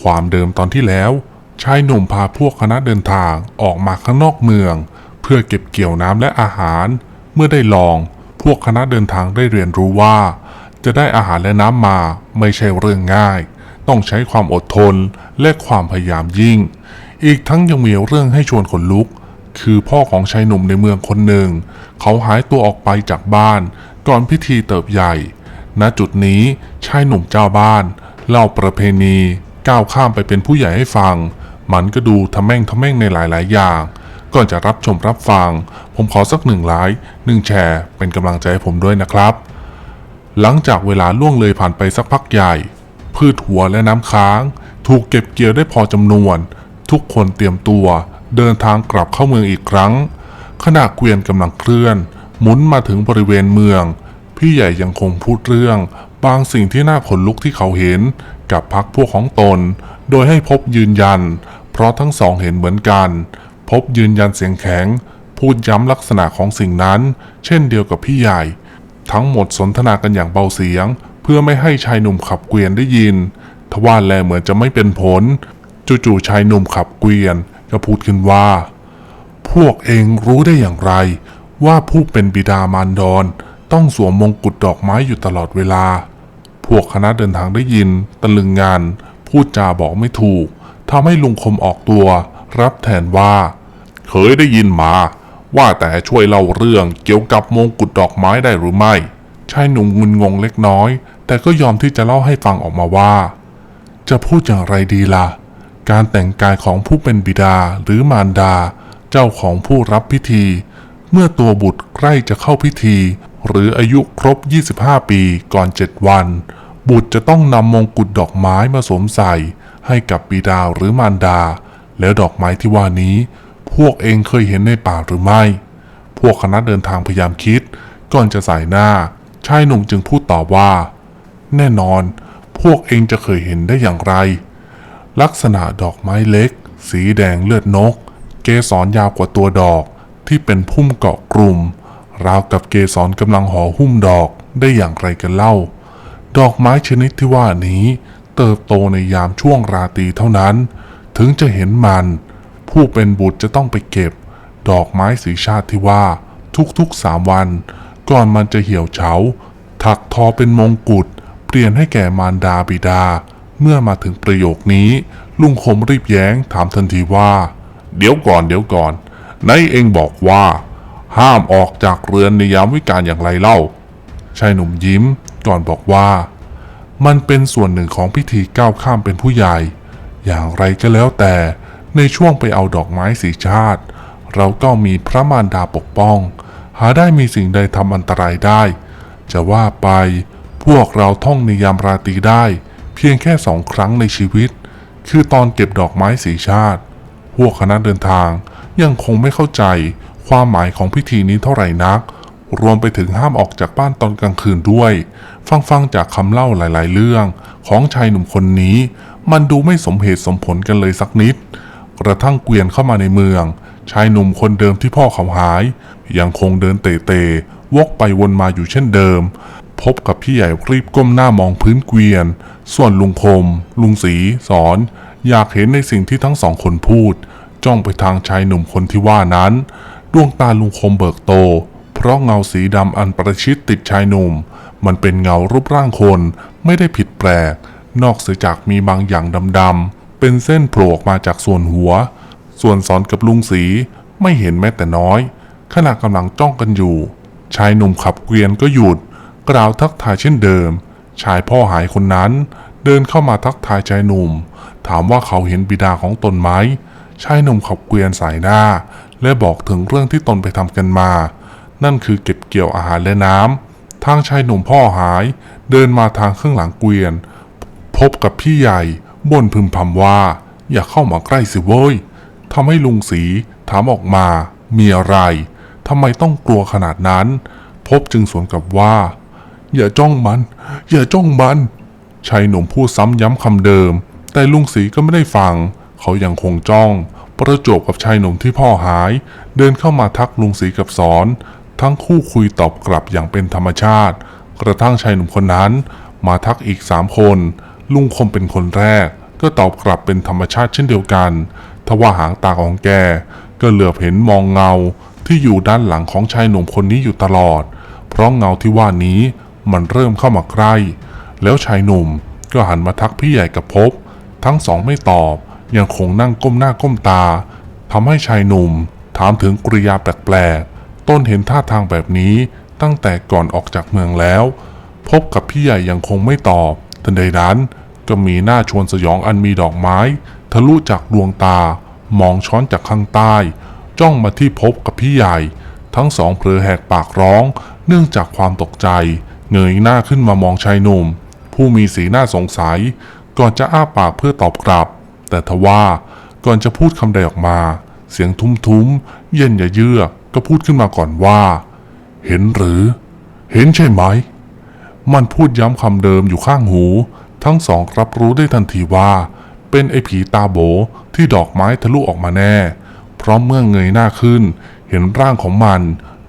ความเดิมตอนที่แล้ว ชายหนุ่มพาพวกคณะเดินทางออกมาข้างนอกเมือง เพื่อเก็บเกี่ยวน้ำและอาหาร เมื่อได้ลอง พวกคณะเดินทางได้เรียนรู้ว่า จะได้อาหารและน้ำมาไม่ใช่เรื่องง่าย ต้องใช้ความอดทนและความพยายามยิ่ง อีกทั้งยังมีเรื่องให้ชวนขนลุก คือพ่อของชายหนุ่มในเมืองคนหนึ่ง เขาหายตัวออกไปจากบ้านก่อนพิธีเติบใหญ่ ณ จุดนี้ชายหนุ่มเจ้าบ้านเล่าประเพณี ก้าวข้ามไปเป็นผู้ใหญ่ให้ฟัง มันก็ดูทำแม่งทำแม่งในหลาย ๆ อย่าง ก่อนจะรับชมรับฟัง ผมขอสักหนึ่งไลค์หนึ่งแชร์เป็นกำลังใจให้ผมด้วยนะครับ หลังจากเวลาล่วงเลยผ่านไปสักพักใหญ่ พืชหัวและน้ำค้าง ถูกเก็บเกี่ยวได้พอจำนวน ทุกคนเตรียมตัว เดินทางกลับเข้าเมืองอีกครั้ง ขณะเกวียนกำลังเคลื่อน หมุนมาถึงบริเวณเมือง พี่ใหญ่ยังคงพูดเรื่องบางสิ่งที่น่าขนลุกที่เขาเห็น กับพักพวกของตน โดยให้พบยืนยัน เพราะทั้งสองเห็นเหมือนกัน พบยืนยันเสียงแข็ง พูดย้ำลักษณะของสิ่งนั้น เช่นเดียวกับพี่ใหญ่ ทั้งหมดสนทนากันอย่างเบาเสียง เพื่อไม่ให้ชายหนุ่มขับเกวียนได้ยิน ทว่าแลเหมือนจะไม่เป็นผล จู่ๆชายหนุ่มขับเกวียนก็พูดขึ้นว่า พวกเองรู้ได้อย่างไร ว่าผู้เป็นบิดามารดอนต้องสวมมงกุฎดอกไม้อยู่ตลอดเวลา พวกคณะเดินทางได้ยิน ตะลึงงาน พูดจาบอกไม่ถูกทำให้ลุงคมออกตัว รับแทนว่า เคยได้ยินมา ว่าแต่ช่วยเล่าเรื่องเกี่ยวกับมงกุฎดอกไม้ได้หรือไม่ชายหนุ่มงุนงงเล็กน้อย แต่ก็ยอมที่จะเล่าให้ฟังออกมาว่า จะพูดอย่างไรดีล่ะ การแต่งกายของผู้เป็นบิดาหรือมารดา เจ้าของผู้รับพิธี เมื่อตัวบุตรใกล้จะเข้าพิธี หรืออายุครบ 25 ปีก่อน 7 วัน บุตรจะต้องนำมงกุฎดอกไม้มาสวมใส่ ให้กับบิดาหรือมารดา แล้วดอกไม้ที่ว่านี้ พวกเองเคยเห็นในป่าหรือไม่ พวกคณะเดินทางพยายามคิด ก่อนจะสายหน้า ชายหนุ่มจึงพูดต่อว่า แน่นอน พวกเองจะเคยเห็นได้อย่างไร ลักษณะดอกไม้เล็ก สีแดงเลือดนก เกสรยาวกว่าตัวดอกที่เป็นพุ่มเกาะกลุ่ม ราวกับเกสรกำลังห่อหุ้มดอกได้อย่างไรกันเล่า ดอกไม้ชนิดที่ว่านี้ เติบโตในยามช่วงราตรีเท่านั้น ถึงจะเห็นมัน ผู้เป็นบุตรจะต้องไปเก็บ ดอกไม้สีชาติที่ว่า ทุกๆสามวัน ก่อนมันจะเหี่ยวเฉา ถักทอเป็นมงกุฎเปลี่ยนให้แก่มารดาบิดา เมื่อมาถึงประโยคนี้ ลุงคมรีบแย้งถามทันทีว่า เดี๋ยวก่อนเดี๋ยวก่อนนายเองบอกว่า ห้ามออกจากเรือนในยามวิกาลอย่างไรเล่า ชายหนุ่มยิ้มก่อนบอกว่า มันเป็นส่วนหนึ่งของพิธีก้าวข้ามเป็นผู้ใหญ่ อย่างไรก็แล้วแต่ในช่วงไปเอาดอกไม้สีชาติ เราก็มีพระมารดาปกป้อง หาได้มีสิ่งใดทำอันตรายได้ จะว่าไปพวกเราท่องในยามราตรีได้ เพียงแค่สองครั้งในชีวิต คือตอนเก็บดอกไม้สีชาติ พวกคณะเดินทางยังคงไม่เข้าใจ ความหมายของพิธีนี้เท่าไหร่นัก รวมไปถึงห้ามออกจากบ้านตอนกลางคืนด้วย ฟังฟังจากคำเล่าหลาย ๆ เรื่อง ของชายหนุ่มคนนี้ มันดูไม่สมเหตุสมผลกันเลยสักนิด กระทั่งเกวียนเข้ามาในเมือง ชายหนุ่มคนเดิมที่พ่อเขาหาย ยังคงเดินเตะๆวกไปวนมาอยู่เช่นเดิม พบกับพี่ใหญ่รีบก้มหน้ามองพื้นเกวียน ส่วนลุงคม ลุงสีสอน อยากเห็นในสิ่งที่ทั้งสองคนพูด จ้องไปทางชายหนุ่มคนที่ว่านั้น ดวงตาลุงคมเบิกโต เพราะเงาสีดำอันประชิดติดชายหนุ่ม มันเป็นเงารูปร่างคนไม่ได้ผิดแปลก นอกเสียจากมีบางอย่างดำๆเป็นเส้นโผล่ออกมาจากส่วนหัว ส่วนสอนกับลุงสีไม่เห็นแม้แต่น้อย ขณะกำลังจ้องกันอยู่ ชายหนุ่มขับเกวียนก็หยุด กล่าวทักทายเช่นเดิม ชายพ่อหายคนนั้น เดินเข้ามาทักทายชายหนุ่ม ถามว่าเขาเห็นบิดาของตนไหมชายหนุ่มขับเกวียนสายหน้า และบอกถึงเรื่องที่ตนไปทำกันมา นั่นคือเก็บเกี่ยวอาหารและน้ำทางชายหนุ่มพ่อหาย เดินมาทางข้างหลังเกวียน พบกับพี่ใหญ่บ่นพึมพำว่า อย่าเข้ามาใกล้สิเว้ยทำให้ลุงสีถามออกมามีอะไรทำไมต้องกลัวขนาดนั้น พบจึงสวนกลับว่า อย่าจ้องมัน อย่าจ้องมันชายหนุ่มพูดซ้ำย้ำคำเดิม แต่ลุงสีก็ไม่ได้ฟัง เขายังคงจ้อง ประจบกับชายหนุ่มที่พ่อหาย เดินเข้ามาทักลุงสีกับสอน ทั้งคู่คุยตอบกลับอย่างเป็นธรรมชาติ กระทั่งชายหนุ่มคนนั้น มาทักอีกสามคน ลุงคมเป็นคนแรก ก็ตอบกลับเป็นธรรมชาติเช่นเดียวกันทว่าหางตาของแก ก็เหลือบเห็นมองเงาที่อยู่ด้านหลังของชายหนุ่มคนนี้อยู่ตลอด เพราะเงาที่ว่านี้มันเริ่มเข้ามาใกล้ แล้วชายหนุ่มก็หันมาทักพี่ใหญ่กับพบ ทั้งสองไม่ตอบ ยังคงนั่งก้มหน้าก้มตาทำให้ชายหนุ่ม ถามถึงกริยาแปลกๆ ต้นเห็นท่าทางแบบนี้ตั้งแต่ก่อนออกจากเมืองแล้ว พบกับพี่ใหญ่ยังคงไม่ตอบ ทันใดนั้นก็มีหน้าชวนสยองอันมีดอกไม้ ทะลุจากดวงตา มองช้อนจากข้างใต้ จ้องมาที่พบกับพี่ใหญ่ ทั้งสองเผลอแหกปากร้อง เนื่องจากความตกใจ เงยหน้าขึ้นมามองชายหนุ่ม ผู้มีสีหน้าสงสัย ก่อนจะอ้าปากเพื่อตอบกลับ แต่ทว่าก่อนจะพูดคำใดออกมา เสียงทุ้มๆ เย็นอย่าเยือกก็พูดขึ้นมาก่อนว่า เห็นหรือ เห็นใช่ไหม มันพูดย้ำคำเดิมอยู่ข้างหู ทั้งสองรับรู้ได้ทันทีว่า เป็นไอ้ผีตาโบที่ดอกไม้ทะลุออกมาแน่ เพราะเมื่อเงยหน้าขึ้น เห็นร่างของมัน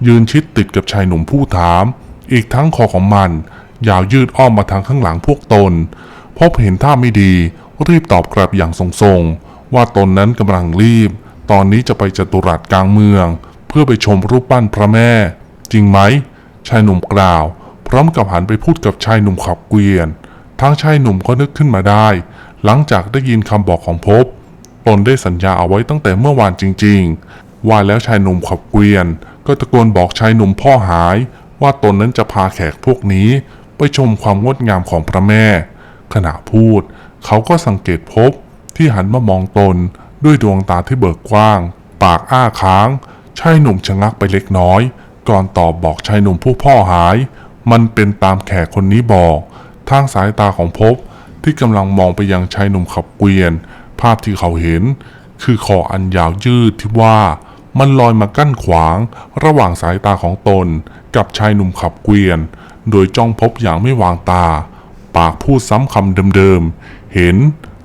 ยืนชิดติดกับชายหนุ่มผู้ถาม อีกทั้งคอของมัน ยาวยืดอ้อมมาทางข้างหลังพวกตน พบเห็นท่าไม่ดี รีบตอบกลับอย่างทรงๆ ว่าตนนั้นกำลังรีบ ตอนนี้จะไปจตุรัสกลางเมือง เพื่อไปชมรูปปั้นพระแม่ จริงไหม ชายหนุ่มกล่าว พร้อมกับหันไปพูดกับชายหนุ่มขับเกวียน ทั้งชายหนุ่มก็นึกขึ้นมาได้ หลังจากได้ยินคำบอกของพบ ตนได้สัญญาเอาไว้ตั้งแต่เมื่อวานจริง ๆ ว่าแล้วชายหนุ่มขับเกวียน ก็ตะโกนบอกชายหนุ่มพ่อหาย ว่าตนนั้นจะพาแขกพวกนี้ ไปชมความงดงามของพระแม่ ขณะพูด เขาก็สังเกตพบที่หันมามองตนด้วยดวงตาที่เบิกกว้าง ปากอ้าค้างชายหนุ่มชะงักไปเล็กน้อย ก่อนตอบบอกชายหนุ่มผู้พ่อหาย มันเป็นตามแขกคนนี้บอก ทางสายตาของพบที่กำลังมองไปยังชายหนุ่มขับเกวียน ภาพที่เขาเห็น คือคออันยาวยืดที่ว่ามันลอยมากั้นขวาง ระหว่างสายตาของตน กับชายหนุ่มขับเกวียน โดยจ้องพบอย่างไม่วางตา ปากพูดซ้ำคำเดิม เห็น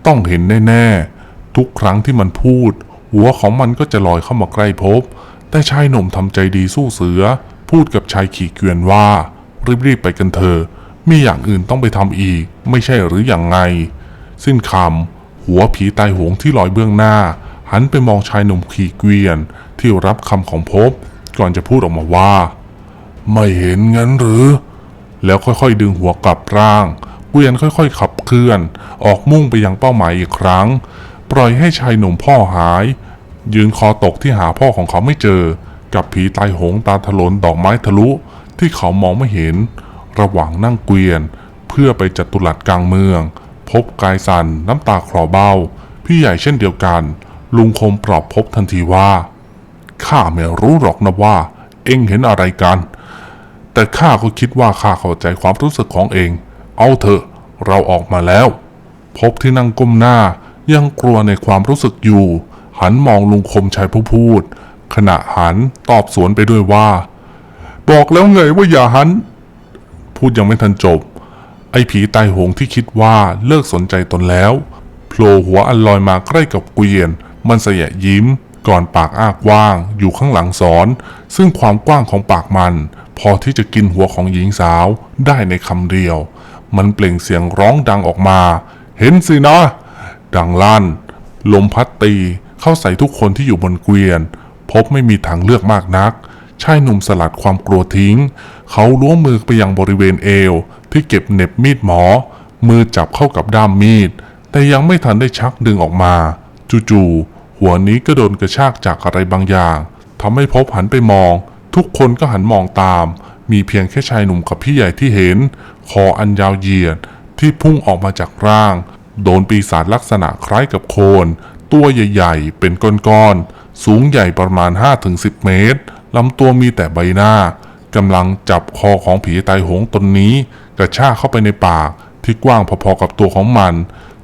ต้องเห็นแน่ๆ ทุกครั้งที่มันพูด หัวของมันก็จะลอยเข้ามาใกล้พบ แต่ชายหนุ่มทำใจดีสู้เสือ พูดกับชายขี่เกวียนว่า รีบๆไปกันเถอะมีอย่างอื่นต้องไปทำอีก ไม่ใช่หรืออย่างไง สิ้นคำหัวผีตายหงที่ลอยเบื้องหน้า หันไปมองชายหนุ่มขี่เกวียน ที่รับคำของพบ ก่อนจะพูดออกมาว่า ไม่เห็นงั้นหรือ แล้วค่อยๆดึงหัวกลับร่าง กวียนค่อยๆ ขับเคลื่อน ออกมุ่งไปยังเป้าหมายอีกครั้ง ปล่อยให้ชายหนุ่มพ่อหาย ยืนคอตกที่หาพ่อของเขาไม่เจอ กับผีตายโหงตาถลนดอกไม้ทะลุที่เขามองไม่เห็น ระหว่างนั่งเกวียน เพื่อไปจัตุรัสกลางเมือง พบกายสันน้ำตาคลอเบ้า พี่ใหญ่เช่นเดียวกัน ลุงคมปลอบพบทันทีว่าข้าไม่รู้หรอกนะว่า เอ็งเห็นอะไรกัน แต่ข้าก็คิดว่าข้าเข้าใจความรู้สึกของเอง เอาเถอะ เราออกมาแล้ว พบที่นั่งก้มหน้ายังกลัวในความรู้สึกอยู่ หันมองลุงคมชัยผู้พูด ขณะหันตอบสวนไปด้วยว่า บอกแล้วไงว่าอย่าหัน พูดยังไม่ทันจบ ไอ้ผีตายโหงที่คิดว่าเลิกสนใจตนแล้วโผล่หัวอันลอยมาใกล้กับเกวียน มันเสยะยิ้ม ก่อนปากอ้ากว้าง อยู่ข้างหลังสอน ซึ่งความกว้างของปากมัน พอที่จะกินหัวของหญิงสาวได้ในคำเดียว มันเปล่งเสียงร้องดังออกมา เห็นสินะ ดังลั่น ลมพัดตีเข้าใส่ทุกคนที่อยู่บนเกวียน พบไม่มีทางเลือกมากนัก ชายหนุ่มสลัดความกลัวทิ้ง เขาล้วงมือไปยังบริเวณเอว ที่เก็บเน็บมีดหมอ มือจับเข้ากับด้ามมีด แต่ยังไม่ทันได้ชักดึงออกมา จู่ๆหัวนี้ก็โดนกระชากจากอะไรบางอย่างทำให้พบหันไปมอง ทุกคนก็หันมองตามมีเพียงแค่ชายหนุ่มกับพี่ใหญ่ที่เห็น คออันยาวเหยียดที่พุ่งออกมาจากร่าง โดนปีศาจลักษณะคล้ายกับโคน ตัวใหญ่ๆ เป็นก้อนๆ สูงใหญ่ประมาณ 5-10 เมตรลำตัวมีแต่ใบหน้ากำลังจับคอของผีตายโหงตนนี้ กระชากเข้าไปในปากที่กว้างพอๆกับตัวของมัน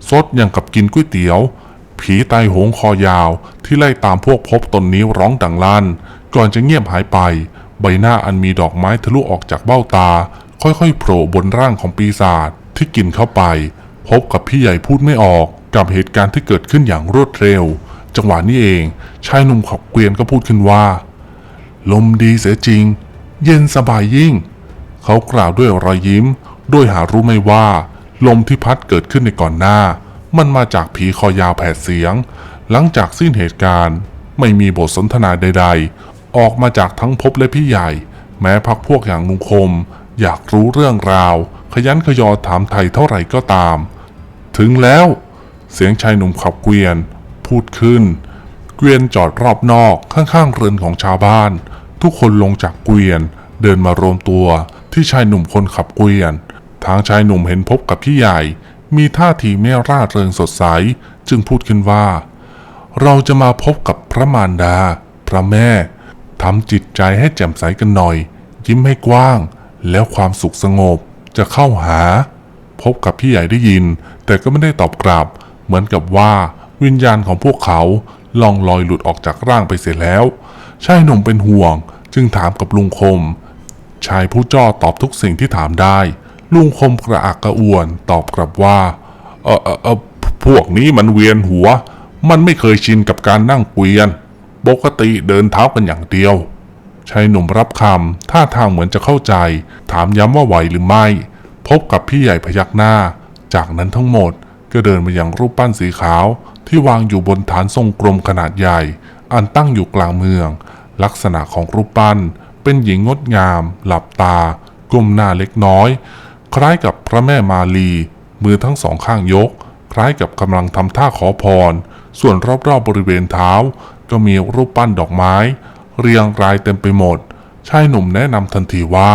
ซดอย่างกับกินก๋วยเตี๋ยว ผีตายโหงคอยาวที่ไล่ตามพวกพบตนนี้ร้องดังลั่น ก่อนจะเงียบหายไป ใบหน้าอันมีดอกไม้ทะลุออกจากเบ้าตา ค่อยๆโผล่บนร่างของปีศาจที่กินเข้าไป พบกับพี่ใหญ่พูดไม่ออกกับเหตุการณ์ที่เกิดขึ้นอย่างรวดเร็ว จังหวะนี้เองชายหนุ่มขับเกวียนก็พูดขึ้นว่า ลมดีเสียจริง เย็นสบายยิ่ง เขากล่าวด้วยรอยยิ้มโดยหารู้ไม่ว่า ลมที่พัดเกิดขึ้นในก่อนหน้า มันมาจากผีคอยาวแผดเสียง หลังจากสิ้นเหตุการณ์ ไม่มีบทสนทนาใด ๆ ออกมาจากทั้งพบและพี่ใหญ่ แม้พักพวกอย่างลุงคม อยากรู้เรื่องราว ขยันขยอถามไทยเท่าไหร่ก็ตาม ถึงแล้ว เสียงชายหนุ่มขับเกวียน พูดขึ้น เกวียนจอดรอบนอกข้างๆเรือนของชาวบ้าน ทุกคนลงจากเกวียน เดินมารวมตัวที่ชายหนุ่มคนขับเกวียน ทางชายหนุ่มเห็นพบกับพี่ใหญ่ มีท่าทีไม่ร่าเริงสดใส จึงพูดขึ้นว่า เราจะมาพบกับพระมารดา พระแม่ทำจิตใจให้แจ่มใสกันหน่อย ยิ้มให้กว้าง แล้วความสุขสงบจะเข้าหา พบกับพี่ใหญ่ได้ยิน แต่ก็ไม่ได้ตอบกลับ เหมือนกับว่าวิญญาณของพวกเขาล่องลอยหลุดออกจากร่างไปเสียแล้ว ชายหนุ่มเป็นห่วง จึงถามกับลุงคม ชายผู้จ้อตอบทุกสิ่งที่ถามได้ ลุงคมกระอักกระอ่วนตอบกลับว่า เออเออเออพวกนี้มันเวียนหัว มันไม่เคยชินกับการนั่งเกวียน ปกติเดินเท้ากันอย่างเดียว ชายหนุ่มรับคำท่าทางเหมือนจะเข้าใจ ถามย้ำว่าไหวหรือไม่ พบกับพี่ใหญ่พยักหน้า จากนั้นทั้งหมดก็เดินมายังรูปปั้นสีขาว ที่วางอยู่บนฐานทรงกลมขนาดใหญ่ อันตั้งอยู่กลางเมือง ลักษณะของรูปปั้น เป็นหญิงงดงาม หลับตา ก้มหน้าเล็กน้อย คล้ายกับพระแม่มาลี มือทั้งสองข้างยก คล้ายกับกำลังทำท่าขอพร ส่วนรอบๆบริเวณเท้า ก็มีรูปปั้นดอกไม้ เรียงรายเต็มไปหมด ชายหนุ่มแนะนำทันทีว่า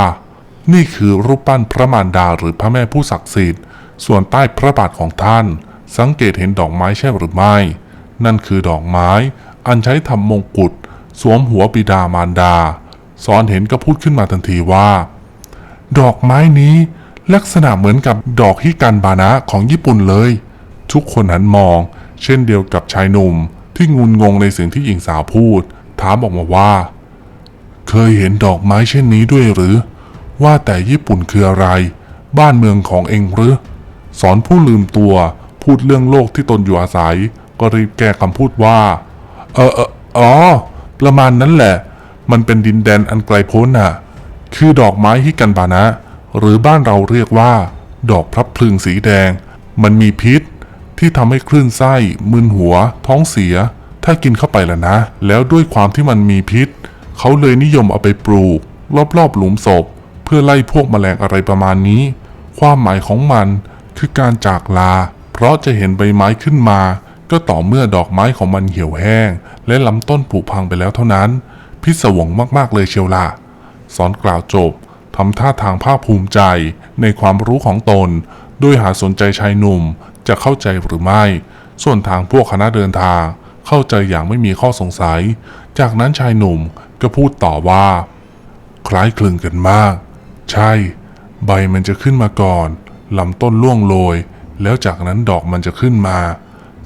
นี่คือรูปปั้นพระมารดาหรือพระแม่ผู้ศักดิ์สิทธิ์ ส่วนใต้พระบาทของท่าน สังเกตเห็นดอกไม้ใช่หรือไม่ นั่นคือดอกไม้ อันใช้ทำมงกุฎสวมหัวบิดามารดาสอนเห็นก็พูดขึ้นมาทันทีว่า ดอกไม้นี้ลักษณะเหมือนกับดอกฮิกันบานะของญี่ปุ่นเลย ทุกคนหันมอง เช่นเดียวกับชายหนุ่มที่งุนงงในสิ่งที่หญิงสาวพูด ถามออกมาว่า เคยเห็นดอกไม้เช่นนี้ด้วยหรือ ว่าแต่ญี่ปุ่นคืออะไร บ้านเมืองของเองหรือ สอนผู้ลืมตัวพูดเรื่องโลกที่ตนอยู่อาศัย ก็รีบแก้คำพูดว่า เออเอออ๋อ ประมาณนั้นแหละ มันเป็นดินแดนอันไกลโพ้นน่ะ คือดอกไม้ฮิกันบานะ หรือบ้านเราเรียกว่า ดอกพลับพลึงสีแดง มันมีพิษที่ทำให้คลื่นไส้ มึนหัว ท้องเสีย ถ้ากินเข้าไปแล้วนะ แล้วด้วยความที่มันมีพิษ เขาเลยนิยมเอาไปปลูก รอบๆหลุมศพ เพื่อไล่พวกแมลงอะไรประมาณนี้ ความหมายของมันคือการจากลา เพราะจะเห็นใบไม้ขึ้นมา ก็ต่อเมื่อดอกไม้ของมันเหี่ยวแห้ง และลำต้นผุพังไปแล้วเท่านั้น พิศวงมากๆเลยเชียวล่ะสอนกล่าวจบทำท่าทางภาคภูมิใจในความรู้ของตน โดยหาสนใจชายหนุ่มจะเข้าใจหรือไม่ ส่วนทางพวกคณะเดินทาง เข้าใจอย่างไม่มีข้อสงสัย จากนั้นชายหนุ่มก็พูดต่อว่า คล้ายคลึงกันมาก ใช่ ใบมันจะขึ้นมาก่อนลำต้นล่วงโรย แล้วจากนั้นดอกมันจะขึ้นมา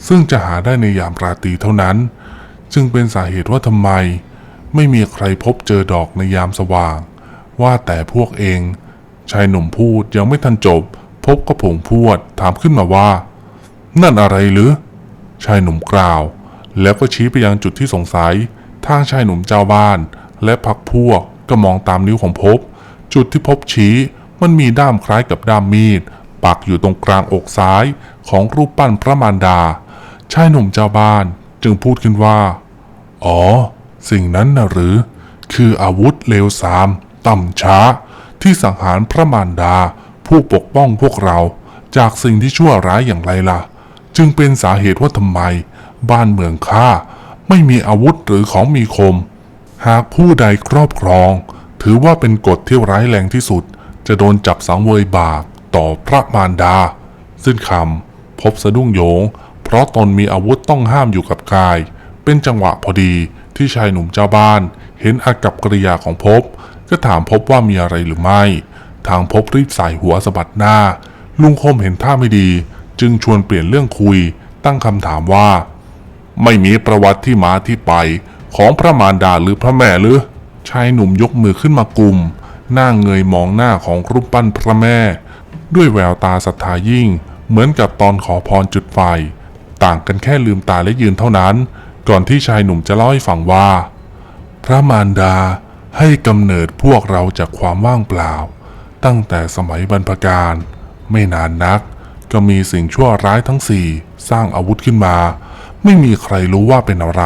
ซึ่งจะหาได้ในยามราตรีเท่านั้น จึงเป็นสาเหตุว่าทำไม ไม่มีใครพบเจอดอกในยามสว่าง ว่าแต่พวกเอง ชายหนุ่มพูดยังไม่ทันจบ พบก็ผงพวดถามขึ้นมาว่า นั่นอะไรหรือ ชายหนุ่มกล่าว แล้วก็ชี้ไปยังจุดที่สงสัย ทางชายหนุ่มเจ้าบ้าน และพักพวกก็มองตามนิ้วของพบ จุดที่พบชี้มันมีด้ามคล้ายกับด้ามมีด ปักอยู่ตรงกลางอกซ้ายของรูปปั้นพระมารดา ชายหนุ่มเจ้าบ้านจึงพูดขึ้นว่า อ๋อ สิ่งนั้นนะหรือ คืออาวุธเลวทราม ต่ำช้า ที่สังหารพระมารดา ผู้ปกป้องพวกเรา จากสิ่งที่ชั่วร้ายอย่างไรล่ะ จึงเป็นสาเหตุว่าทำไม บ้านเมืองข้าไม่มีอาวุธหรือของมีคม หากผู้ใดครอบครอง ถือว่าเป็นกฎที่ร้ายแรงที่สุด จะโดนจับสังเวยบาปต่อพระมารดา สิ้นคำพบสะดุ้งโยง เพราะตนมีอาวุธต้องห้ามอยู่กับกาย เป็นจังหวะพอดีที่ชายหนุ่มเจ้าบ้าน เห็นอากับกริยาของพบ ก็ถามพบว่ามีอะไรหรือไม่ ทางพบรีบใส่หัวสะบัดหน้า ลุงคมเห็นท่าไม่ดี จึงชวนเปลี่ยนเรื่องคุย ตั้งคำถามว่า ไม่มีประวัติที่มาที่ไปของพระมารดาหรือพระแม่หรือชายหนุ่มยกมือขึ้นมากุมหน้าเงยมองหน้าของรูปปั้นพระแม่ ด้วยแววตาศรัทธายิ่ง เหมือนกับตอนขอพรจุดไฟ ต่างกันแค่ลืมตาและยืนเท่านั้น ก่อนที่ชายหนุ่มจะเล่าให้ฟังว่า พระมารดาให้กำเนิดพวกเราจากความว่างเปล่า ตั้งแต่สมัยบรรพกาลไม่นานนัก ก็มีสิ่งชั่วร้ายทั้งสี่สร้างอาวุธขึ้นมา ไม่มีใครรู้ว่าเป็นอะไร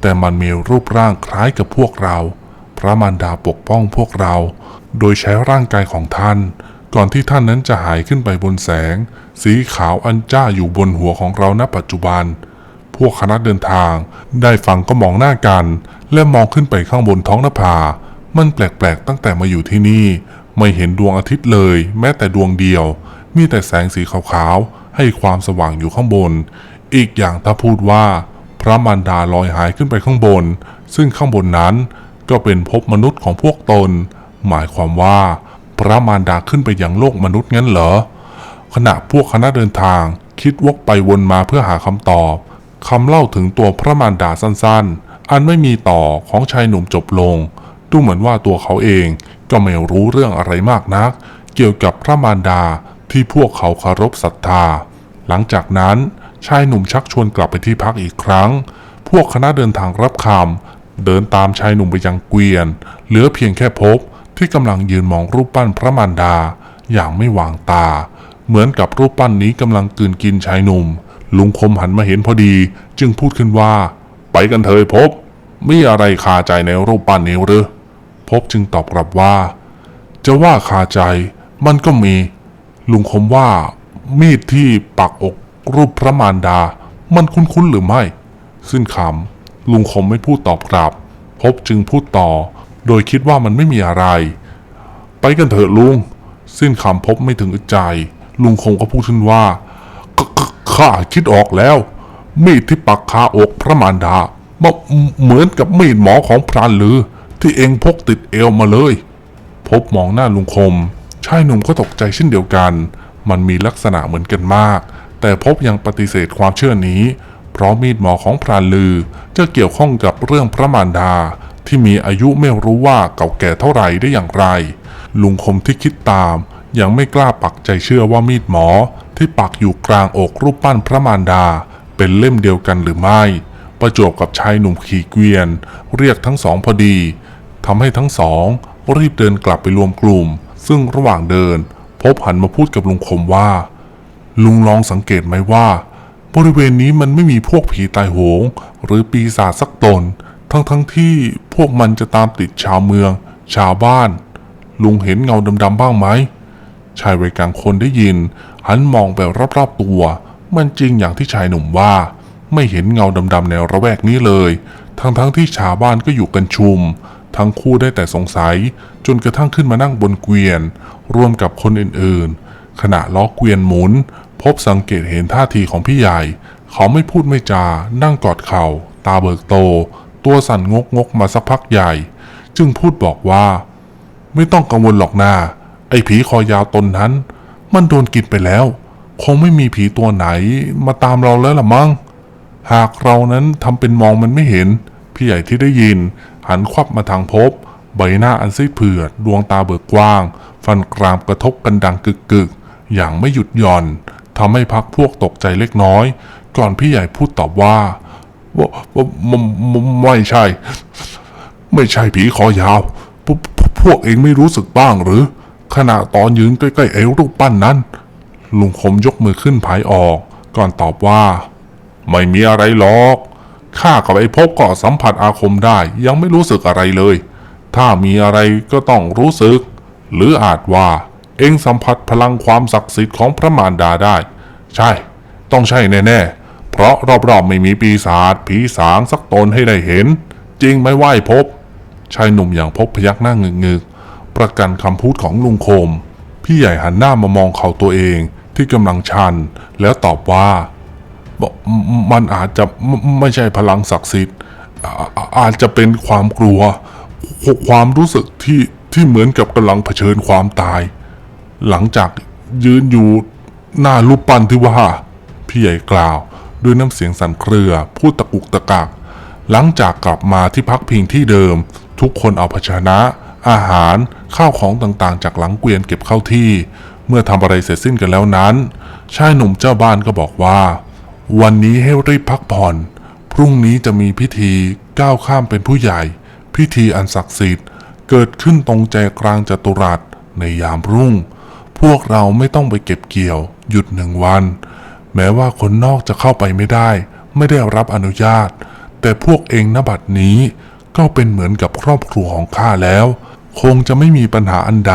แต่มันมีรูปร่างคล้ายกับพวกเรา พระมารดาปกป้องพวกเรา โดยใช้ร่างกายของท่าน ก่อนที่ท่านนั้นจะหายขึ้นไปบนแสง สีขาวอันจ้าอยู่บนหัวของเราณปัจจุบัน พวกคณะเดินทางได้ฟังก็มองหน้ากัน และมองขึ้นไปข้างบนท้องนภา มันแปลกๆตั้งแต่มาอยู่ที่นี่ ไม่เห็นดวงอาทิตย์เลย แม้แต่ดวงเดียว มีแต่แสงสีขาวๆให้ความสว่างอยู่ข้างบน อีกอย่างถ้าพูดว่า พระมารดาลอยหายขึ้นไปข้างบน ซึ่งข้างบนนั้นก็เป็นภพมนุษย์ของพวกตน หมายความว่า พระมารดาขึ้นไปยังโลกมนุษย์งั้นเหรอ ขณะพวกคณะเดินทางคิดวกไปวนมาเพื่อหาคำตอบคำเล่าถึงตัวพระมารดาสั้นๆ อันไม่มีต่อของชายหนุ่มจบลง ดูเหมือนว่าตัวเขาเองก็ไม่รู้เรื่องอะไรมากนัก เกี่ยวกับพระมารดาที่พวกเขาเคารพศรัทธา หลังจากนั้น ชายหนุ่มชักชวนกลับไปที่พักอีกครั้ง พวกคณะเดินทางรับคำเดินตามชายหนุ่มไปยังเกวียน เหลือเพียงแค่พบที่กำลังยืนมองรูปปั้นพระมารดา อย่างไม่วางตา เหมือนกับรูปปั้นนี้กำลังกลืนกินชายหนุ่ม ลุงคมหันมาเห็นพอดี จึงพูดขึ้นว่า ไปกันเถอะพบมีอะไรคาใจในรูปปั้นนี้หรือพบจึงตอบกลับว่า จะว่าคาใจมันก็มี ลุงคมว่ามีดที่ปักอก รูปพระมารดา มันคุ้นๆหรือไม่ สิ้นคำลุงคมไม่พูดตอบกลับ พบจึงพูดต่อ โดยคิดว่ามันไม่มีอะไร ไปกันเถอะลุง สิ้นคำพบไม่ถึงอึดใจ ลุงคงก็พูดขึ้นว่าข้าคิดออกแล้ว มีดที่ปักคาอกพระมารดามาเหมือนกับมีดหมอของพรานลือ ที่เองพกติดเอวมาเลย พบมองหน้าลุงคมชายหนุ่มก็ตกใจเช่นเดียวกัน มันมีลักษณะเหมือนกันมาก แต่พบยังปฏิเสธความเชื่อนี้ เพราะมีดหมอของพรานลือจะเกี่ยวข้องกับเรื่องพระมารดาที่มีอายุไม่รู้ว่าเก่าแก่เท่าไหร่ได้อย่างไร ลุงคมที่คิดตาม ยังไม่กล้าปักใจเชื่อว่ามีดหมอที่ปักอยู่กลางอกรูปปั้นพระมารดา เป็นเล่มเดียวกันหรือไม่ ประจวบกับชายหนุ่มขี่เกวียน เรียกทั้งสองพอดีทำให้ทั้งสองรีบเดินกลับไปรวมกลุ่ม ซึ่งระหว่างเดิน พบหันมาพูดกับลุงคมว่า ลุงลองสังเกตไหมว่า บริเวณนี้มันไม่มีพวกผีตายโหง หรือปีศาจสักตน ทั้งทั้งที่พวกมันจะตามติดชาวเมือง ชาวบ้าน ลุงเห็นเงาดำๆบ้างไหมชายวัยกลางคนได้ยิน หันมองไปรอบๆตัว มันจริงอย่างที่ชายหนุ่มว่า ไม่เห็นเงาดำๆในระแวกนี้เลย ทั้งๆที่ชาวบ้านก็อยู่กันชุม ทั้งคู่ได้แต่สงสัย จนกระทั่งขึ้นมานั่งบนเกวียน ร่วมกับคนอื่นๆ ขณะล้อเกวียนหมุน พบสังเกตเห็นท่าทีของพี่ใหญ่ เขาไม่พูดไม่จา นั่งกอดเข่า ตาเบิกโต ตัวสั่นงกงกมาสักพักใหญ่ จึงพูดบอกว่า ไม่ต้องกังวลหรอกนาไอ้ผีคอยาวตนนั้น มันโดนกินไปแล้ว คงไม่มีผีตัวไหนมาตามเราแล้วล่ะมั้งหากเรานั้นทำเป็นมองมันไม่เห็น พี่ใหญ่ที่ได้ยิน หันควับมาทางพบ ใบหน้าอันซีดเผือดดวงตาเบิกกว้าง ฟันกรามกระทบกันดังกึกกึกๆอย่างไม่หยุดหย่อน ทำให้พักพวกตกใจเล็กน้อย ก่อนพี่ใหญ่พูดตอบว่าว่าว่าไม่ใช่ ไม่ใช่ผีคอยาวพวกพวกเองไม่รู้สึกบ้างหรือ ขณะตอนยืนใกล้ๆไอ้รูปปั้นนั้น ลุงคมยกมือขึ้นผายออก ก่อนตอบว่า ไม่มีอะไรหรอกข้ากับไอ้พบก็สัมผัสอาคมได้ ยังไม่รู้สึกอะไรเลย ถ้ามีอะไรก็ต้องรู้สึก หรืออาจว่า เองสัมผัสพลังความศักดิ์สิทธิ์ของพระมารดาได้ ใช่ ต้องใช่แน่ๆ เพราะรอบๆไม่มีปีศาจผีสางสักตนให้ได้เห็น จริงไม่ไหวพบ ชายหนุ่มอย่างพบพยักหน้าเงึกๆ ประกันคำพูดของลุงคม พี่ใหญ่หันหน้ามามองเขาตัวเองที่กำลังชัน แล้วตอบว่ามมันอาจจะไม่ใช่พลังศักดิ์สิทธิ์อาอาอาจจะเป็นความกลัว ความรู้สึกที่ที่เหมือนกับกำลังเผชิญความตาย หลังจากยืนอยู่หน้ารูปปั้นที่ว่า พี่ใหญ่กล่าว ด้วยน้ำเสียงสั่นเครือ พูดตะกุกตะกัก หลังจากกลับมาที่พักพิงที่เดิม ทุกคนเอาภาชนะ อาหารข้าวของต่างๆ จากหลังเกวียนเก็บเข้าที่ เมื่อทำอะไรเสร็จสิ้นกันแล้วนั้น ชายหนุ่มเจ้าบ้านก็บอกว่า วันนี้ให้รีบพักผ่อน พรุ่งนี้จะมีพิธีก้าวข้ามเป็นผู้ใหญ่ พิธีอันศักดิ์สิทธิ์เกิดขึ้นตรงใจกลางจัตุรัสในยามรุ่ง พวกเราไม่ต้องไปเก็บเกี่ยว หยุดหนึ่งวัน แม้ว่าคนนอกจะเข้าไปไม่ได้ ไม่ได้รับอนุญาต แต่พวกเองนบัดนี้ ก็เป็นเหมือนกับครอบครัวของข้าแล้ว คงจะไม่มีปัญหาอันใด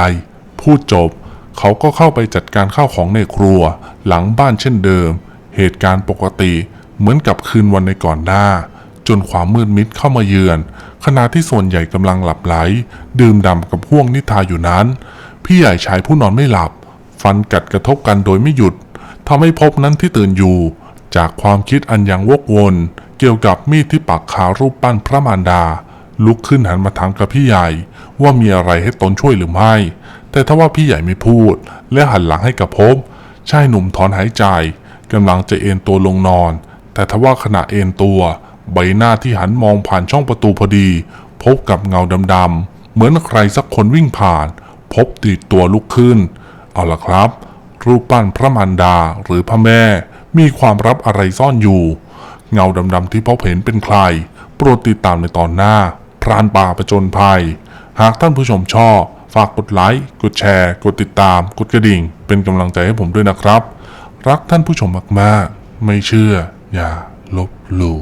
พูดจบ เขาก็เข้าไปจัดการข้าวของในครัว หลังบ้านเช่นเดิม เหตุการณ์ปกติเหมือนกับคืนวันในก่อนหน้า จนความมืดมิดเข้ามาเยือน ขณะที่ส่วนใหญ่กำลังหลับไหล ดื่มด่ำกับห่วงนิทาอยู่นั้น พี่ใหญ่ชายผู้นอนไม่หลับ ฟันกัดกระทบกันโดยไม่หยุดทำให้พบนั้นที่ตื่นอยู่ จากความคิดอันยังวกวน เกี่ยวกับมีดที่ปักขารูปปั้นพระมารดา ลุกขึ้นหันมาถามกับพี่ใหญ่ ว่ามีอะไรให้ตนช่วยหรือไม่ แต่ถ้าว่าพี่ใหญ่ไม่พูด และหันหลังให้กับพบชายหนุ่มถอนหายใจกำลังจะเอนตัวลงนอน แต่ทว่าขณะเอนตัว ใบหน้าที่หันมองผ่านช่องประตูพอดี พบกับเงาดำๆเหมือนใครสักคนวิ่งผ่าน พบตีดตัวลุกขึ้น เอาล่ะครับ รูปปั้นพระมารดาหรือพระแม่ มีความลับอะไรซ่อนอยู่ เงาดำๆที่พบเห็นเป็นใคร โปรดติดตามในตอนหน้า พรานป่าประจนภัย หากท่านผู้ชมชอบ ฝากกดไลค์ กดแชร์ กดติดตาม กดกระดิ่ง เป็นกำลังใจให้ผมด้วยนะครับ รักท่านผู้ชมมากๆ ไม่เชื่อ อย่าลบหลู่